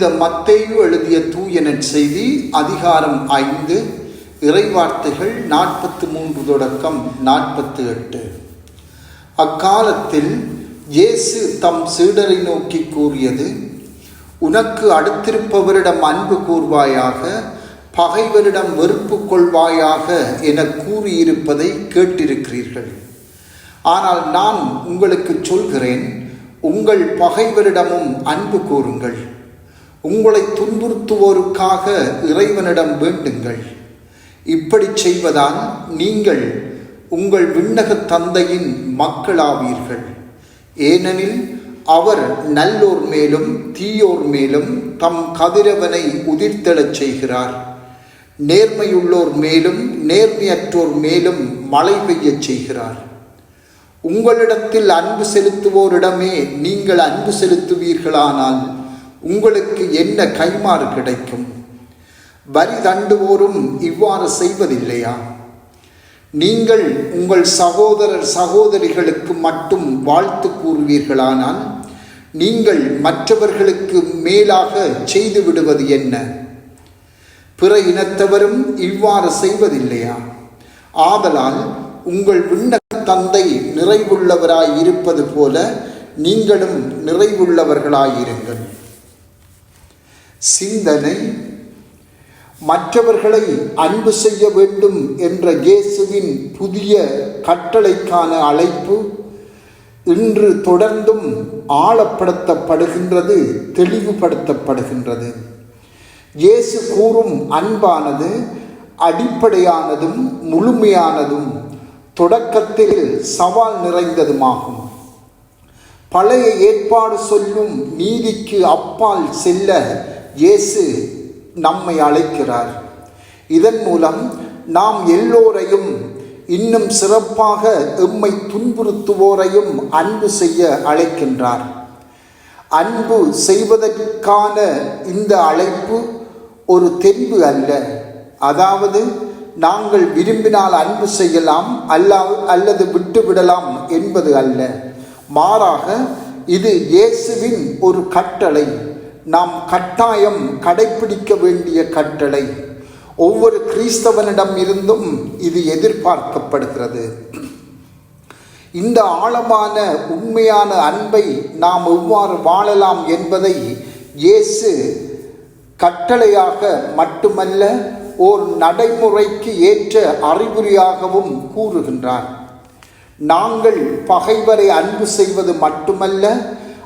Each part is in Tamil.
புனித மத்தேயு எழுதிய தூய செய்தி அதிகாரம் ஐந்து இறைவார்த்தைகள் நாற்பத்து மூன்று தொடக்கம் நாற்பத்து எட்டு அக்காலத்தில் இயேசு தம் சீடரை நோக்கி கூறியது உனக்கு அடுத்திருப்பவரிடம் அன்பு கூர்வாயாக பகைவரிடம் வெறுப்பு கொள்வாயாக என கூறியிருப்பதை கேட்டிருக்கிறீர்கள். ஆனால் நான் உங்களுக்கு சொல்கிறேன் உங்கள் பகைவரிடமும் அன்பு கூறுங்கள். உங்களை துன்புறுத்துவோருக்காக இறைவனிடம் வேண்டுங்கள். இப்படி செய்வதால் நீங்கள் உங்கள் விண்ணக தந்தையின் மக்களாவீர்கள். ஏனெனில் அவர் நல்லோர் மேலும் தீயோர் மேலும் தம் கதிரவனை உதிர்த்தெழச் செய்கிறார். நேர்மையுள்ளோர் மேலும் நேர்மையற்றோர் மேலும் மழை பெய்யச் செய்கிறார். உங்களிடத்தில் அன்பு செலுத்துவோரிடமே நீங்கள் அன்பு செலுத்துவீர்களானால் உங்களுக்கு என்ன கைமாறு கிடைக்கும்? வரி தண்டுவோரும் இவ்வாறு செய்வதில்லையா? நீங்கள் உங்கள் சகோதரர் சகோதரிகளுக்கு மட்டும் வாழ்த்து கூறுவீர்களானால் நீங்கள் மற்றவர்களுக்கு மேலாக செய்து விடுவது என்ன? பிற இனத்தவரும் இவ்வாறு செய்வதில்லையா? ஆதலால் உங்கள் விண்ண தந்தை நிறைவுள்ளவராய் இருப்பது போல நீங்களும் நிறைவுள்ளவர்களாயிருங்கள். சிந்தனை மற்றவர்களை அன்பு செய்ய வேண்டும் என்ற இயேசுவின் புதிய கட்டளைக்கான அழைப்பு இன்று தொடர்ந்தும் ஆழப்படுத்தப்படுகின்றது தெளிவுபடுத்தப்படுகின்றது. இயேசு கூறும் அன்பானது அடிப்படையானதும் முழுமையானதும் தொடக்கத்தில் சவால் நிறைந்ததுமாகும். பழைய ஏற்பாடு சொல்லும் நீதிக்கு அப்பால் செல்ல இயேசு நம்மை அழைக்கிறார். இதன் மூலம் நாம் எல்லோரையும் இன்னும் சிறப்பாக எம்மை துன்புறுத்துவோரையும் அன்பு செய்ய அழைக்கின்றார். அன்பு செய்வதற்கான இந்த அழைப்பு ஒரு தெம்பு அல்ல. அதாவது நாங்கள் விரும்பினால் அன்பு செய்யலாம் அல்லா அல்லது விட்டுவிடலாம் என்பது அல்ல. மாறாக இது இயேசுவின் ஒரு கட்டளை. நாம் கட்டாயம் கடைபிடிக்க வேண்டிய கட்டளை. ஒவ்வொரு கிறிஸ்தவனிடம் இருந்தும் இது எதிர்பார்க்கப்படுகிறது. இந்த ஆழமான உண்மையான அன்பை நாம் எவ்வாறு வாழலாம் என்பதை இயேசு கட்டளையாக மட்டுமல்ல ஓர் நடைமுறைக்கு ஏற்ற அறிகுறியாகவும் கூறுகின்றார். நாங்கள் பகைவரை அன்பு செய்வது மட்டுமல்ல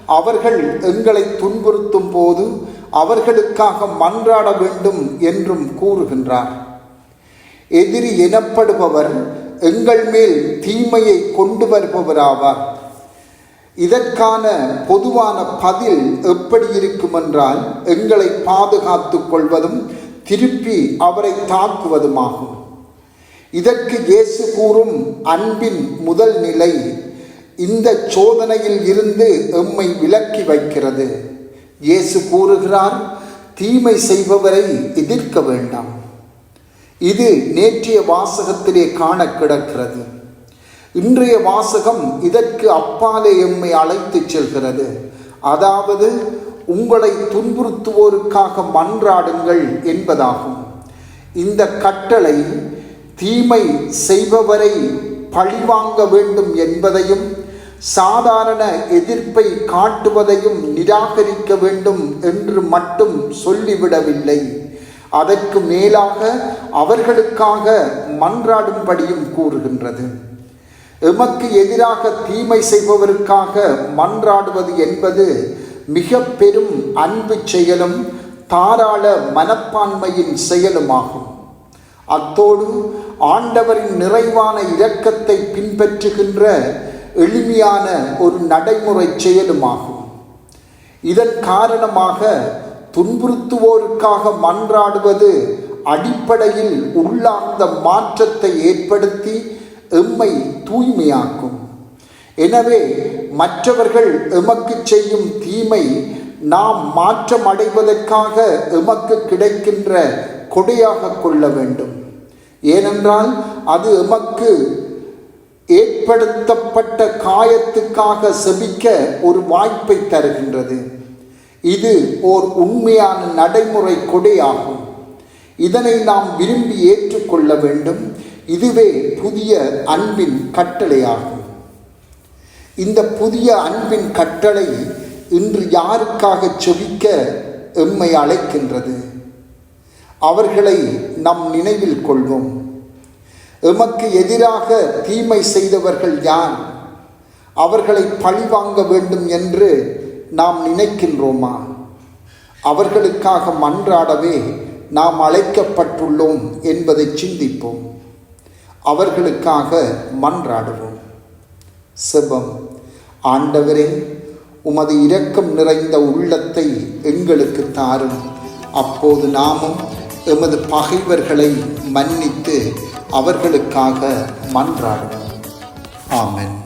அவர்கள் எங்களை துன்புறுத்தும் போது அவர்களுக்காக மன்றாட வேண்டும் என்றும் கூறுகின்றார். எதிரி எனப்படுபவர் எங்கள் மேல் தீமையை கொண்டு வருபவராவார். இதற்கான பொதுவான பதில் எப்படி இருக்குமென்றால் எங்களை பாதுகாத்து கொள்வதும் திருப்பி அவரை தாக்குவதுமாகும். இதற்கு இயேசு கூறும் அன்பின் முதல் நிலை இந்த சோதனையில் இருந்து எம்மை விலக்கி வைக்கிறது. இயேசு கூறுகிறார் தீமை செய்பவரை எதிர்க்க வேண்டாம். இது நேற்றைய வாசகத்திலே காண கிடக்கிறது. இன்றைய வாசகம் இதற்கு அப்பாலே எம்மை அழைத்து செல்கிறது. அதாவது உங்களை துன்புறுத்துவோருக்காக மன்றாடுங்கள் என்பதாகும். இந்த கட்டளை தீமை செய்பவரை பழிவாங்க வேண்டும் என்பதையும் சாதாரண எதிர்ப்பை காட்டுவதையும் நிராகரிக்க வேண்டும் என்று மட்டும் சொல்லிவிடவில்லை. அதற்கு மேலாக அவர்களுக்காக மன்றாடும்படியும் கூறுகின்றது. எமக்கு எதிராக தீமை செய்பவருக்காக மன்றாடுவது என்பது மிக பெரும் அன்பு செயலும் தாராள மனப்பான்மையின் செயலுமாகும். அத்தோடு ஆண்டவரின் நிறைவான இரக்கத்தை பின்பற்றுகின்ற எளிமையான ஒரு நடைமுறை செயலுமாகும். இதன் காரணமாக துன்புறுத்துவோருக்காக மன்றாடுவது அடிப்படையில் உள்ளார்ந்த மாற்றத்தை ஏற்படுத்தி எம்மை தூய்மையாக்கும். எனவே மற்றவர்கள் எமக்கு செய்யும் தீமை நாம் மாற்றம் அடைவதற்காக எமக்கு கிடைக்கின்ற கொடையாக கொள்ள வேண்டும். ஏனென்றால் அது எமக்கு ஏற்படுத்தப்பட்ட காயத்துக்காக செபிக்க ஒரு வாய்ப்பை தருகின்றது. இது ஓர் உண்மையான நடைமுறை கொடையாகும். இதனை நாம் விரும்பி ஏற்றுக்கொள்ள வேண்டும். இதுவே புதிய அன்பின் கட்டளையாகும். இந்த புதிய அன்பின் கட்டளை இன்று யாருக்காக செபிக்க எம்மை அழைக்கின்றது? அவர்களை நம் நினைவில் கொள்வோம். எமக்கு எதிராக தீமை செய்தவர்கள் யார்? அவர்களை பழிவாங்க வேண்டும் என்று நாம் நினைக்கின்றோமா? அவர்களுக்காக மன்றாடவே நாம் அழைக்கப்பட்டுள்ளோம் என்பதை சிந்திப்போம். அவர்களுக்காக மன்றாடுவோம். செபம் ஆண்டவரே உமது இரக்கம் நிறைந்த உள்ளத்தை எங்களுக்கு தாரும். அப்போது நாமும் எமது பகைவர்களை மன்னித்து அவர்களுக்காக மன்றாடுவோம். ஆமென்.